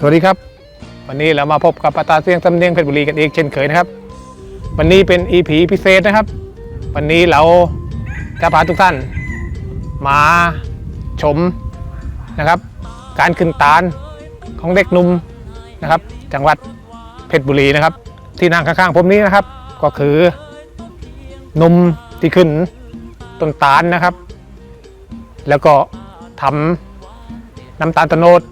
สวัสดีครับ วันนี้เรามาพบกับปาตาเสียงสำเนียงเพชรบุรีกันอีกเช่นเคยนะครับ วันนี้เป็น EP พิเศษนะครับ วันนี้เราจะพาทุกท่าน มาชมนะครับ การขึ้นตาลของเด็กหนุ่มนะครับ จังหวัดเพชรบุรีนะครับ ที่นั่งข้างๆผมนี้นะครับ ก็คือหนุ่มที่ขึ้นต้นตาลนะครับ แล้วก็ทำน้ำตาลโตโนด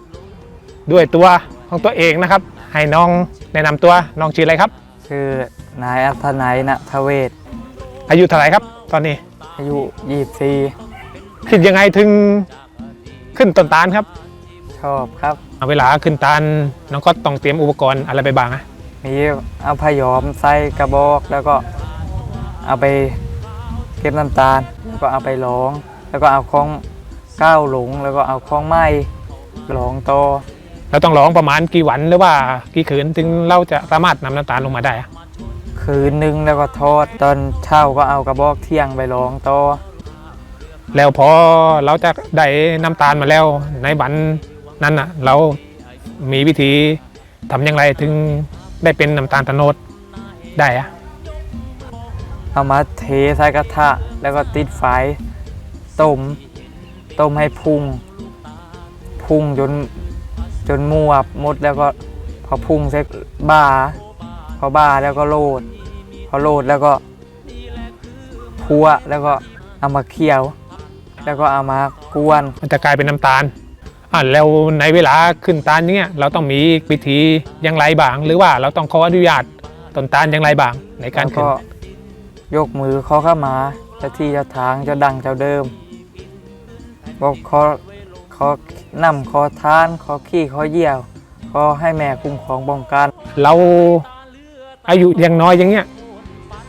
ด้วยตัวของตัวเองนะครับ ให้น้องแนะนำตัวน้องชื่ออะไรครับ ชื่อนายอัธนัยณทเวศ อายุเท่าไหร่ครับ ตอนนี้อายุคิดยังไงถึงขึ้นต้นตาลครับ24ชอบครับ เอาเวลาขึ้นตาลน้องก็ต้องเตรียมอุปกรณ์อะไรไปบ้างอะมีเอาพยอมใส่กระบอก แล้วก็เอาไปเก็บน้ำตาล แล้วก็เอาไปหลอง แล้วก็เอาของก้าวหลง แล้วก็เอาของไม้หลองโตอ เราต้องร้องประมาณกี่วันหรือว่ากี่คืนถึงเราจะสามารถนำน้ำตาลลงมาได้อะคืนหนึงแล้วก็ทอดตอนเช้าก็เอากระบอกเที่ยงไปหลองโตอแล้วพอเราจะได้น้ำตาลมาแล้วในบันนั้นอะ เรามีวิธีทำอย่างไรถึงได้เป็นน้ำตาลตะโนดได้อะเอามาเทใส่กระทะแล้วก็ติดไฟต้มต้มให้พุ่ง พุ่งจน จนมวบหมดแล้วก็พอพุ่งเสร็จบ้าพอบ้าแล้วก็โรดพอโรดแล้วก็พัวแล้วก็เอามาเคี่ยว แล้วก็เอามากวนมันจะกลายเป็นน้ำตาลอะแล้วในเวลาขึ้นตาลอย่างเงี้ยเราต้องมีวิธีอย่างไรบ้าง หรือว่าเราต้องขออนุญาตต้นตาลอย่างไรบ้างในการแล้วขึ้นก็ยกมือขอเข้ามาเจ้าที่เจ้าทางเจ้าดังเจ้าเดิมบอกขอ ขอนำขอทาน ขอขี้ขอเยี่ยว ขอให้แม่คุ้มครองป้องกัน เราอายุยังน้อยอย่างเงี้ย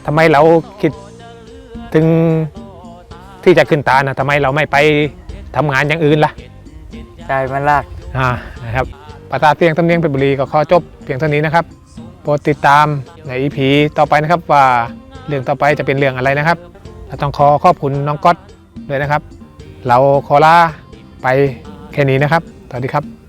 ทำไมเราคิดถึงที่จะขึ้นตาลนะทำไมเราไม่ไปทำงานอย่างอื่นล่ะ ใจมันลากอ่านะครับปาตาเตียงตำเนียงเพชรบุรีก็ขอจบเพียงเท่านี้นะครับโปรดติดตามในอีพีต่อไปนะครับว่าเรื่องต่อไปจะเป็นเรื่องอะไรนะครับและต้องขอขอบคุณน้องก๊อตด้วยนะครับ เราขอลา ไปแค่นี้นะครับ สวัสดีครับ